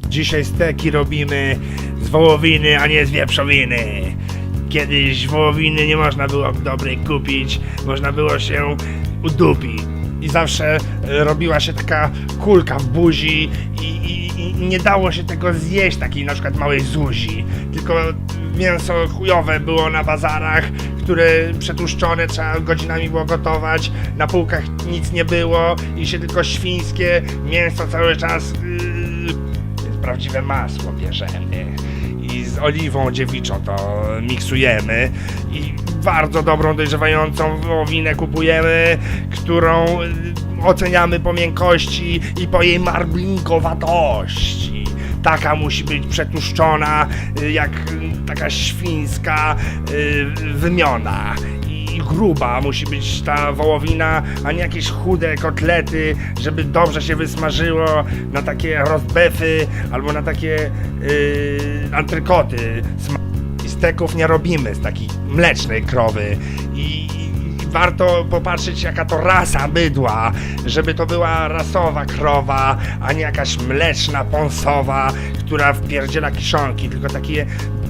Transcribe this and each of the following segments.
Dzisiaj steki robimy z wołowiny, a nie z wieprzowiny. Kiedyś wołowiny nie można było dobrej kupić, można było się udupić. I zawsze e, robiła się taka kulka w buzi i, i, i nie dało się tego zjeść, takiej na przykład małej zuzi. Tylko mięso chujowe było na bazarach, które przetłuszczone trzeba godzinami było gotować, na półkach nic nie było i się tylko świńskie mięso cały czas yy, prawdziwe masło bierzemy i z oliwą dziewiczą to miksujemy i bardzo dobrą dojrzewającą wołowinę kupujemy, którą y, oceniamy po miękkości i po jej marblinkowatości. Taka musi być przetłuszczona, y, jak y, taka świńska wymiona. Gruba musi być ta wołowina, a nie jakieś chude kotlety, żeby dobrze się wysmażyło na takie rozbefy albo na takie yy, antrykoty. I steków nie robimy z takiej mlecznej krowy. I, warto popatrzeć jaka to rasa bydła, żeby to była rasowa krowa, a nie jakaś mleczna, pąsowa, która wpierdziela kiszonki, tylko takie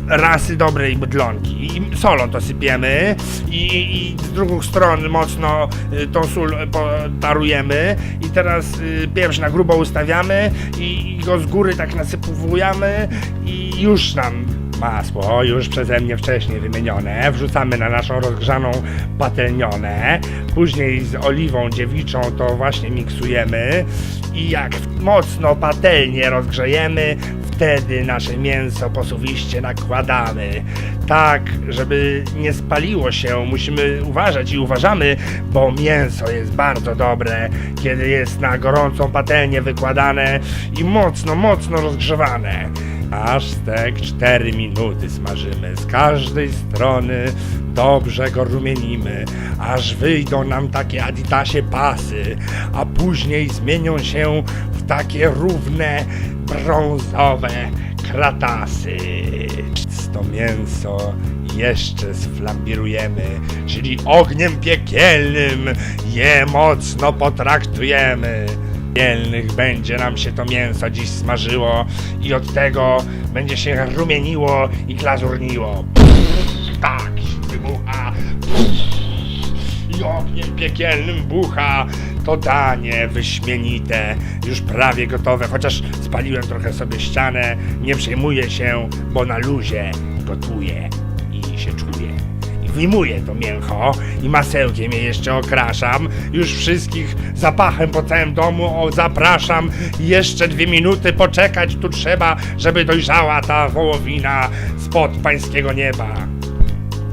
rasy dobrej bydlonki. I solą to sypiemy. I, i z drugich stron mocno y, tą sól potarujemy. I teraz y, pieprz na grubo ustawiamy i, go z góry tak nasypujemy i już nam masło, już przeze mnie wcześniej wymienione, wrzucamy na naszą rozgrzaną patelnionę, później z oliwą dziewiczą to właśnie miksujemy. I jak mocno patelnię rozgrzejemy, wtedy nasze mięso posuwiście nakładamy. Tak, żeby nie spaliło się, musimy uważać i uważamy, bo mięso jest bardzo dobre, kiedy jest na gorącą patelnię wykładane i mocno, mocno rozgrzewane. Aż stek 4 minuty smażymy z każdej strony, dobrze go rumienimy, aż wyjdą nam takie aditasie pasy, a później zmienią się w takie równe, brązowe kratasy. To mięso jeszcze sflambirujemy, czyli ogniem piekielnym je mocno potraktujemy. Piekielnych będzie nam się to mięso dziś smażyło i od tego będzie się rumieniło i glazurniło. Tak, wybucha. I ogniem piekielnym bucha. To danie wyśmienite, już prawie gotowe, chociaż spaliłem trochę sobie ścianę. Nie przejmuję się, bo na luzie gotuję i się czuję. I wyjmuję to mięcho i masełkiem je jeszcze okraszam. Już wszystkich zapachem po całym domu o, zapraszam. Jeszcze dwie minuty poczekać tu trzeba, żeby dojrzała ta wołowina spod pańskiego nieba.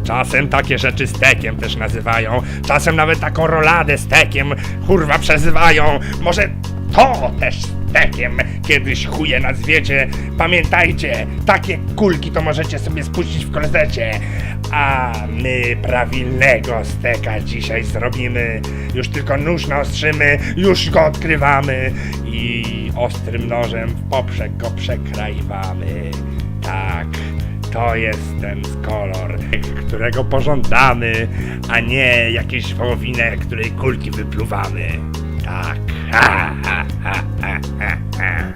Czasem takie rzeczy stekiem też nazywają. Czasem nawet taką roladę stekiem kurwa przezywają. Może to też stekiem kiedyś chuje nazwiecie. Pamiętajcie, takie kulki to możecie sobie spuścić w klozecie. A my prawilnego steka dzisiaj zrobimy. Już tylko nóż naostrzymy, już go odkrywamy i ostrym nożem w poprzek go przekrajwamy. To jest ten kolor, którego pożądamy, a nie jakieś wołowinę, której kulki wypluwamy. Tak. Ha, ha, ha, ha, ha.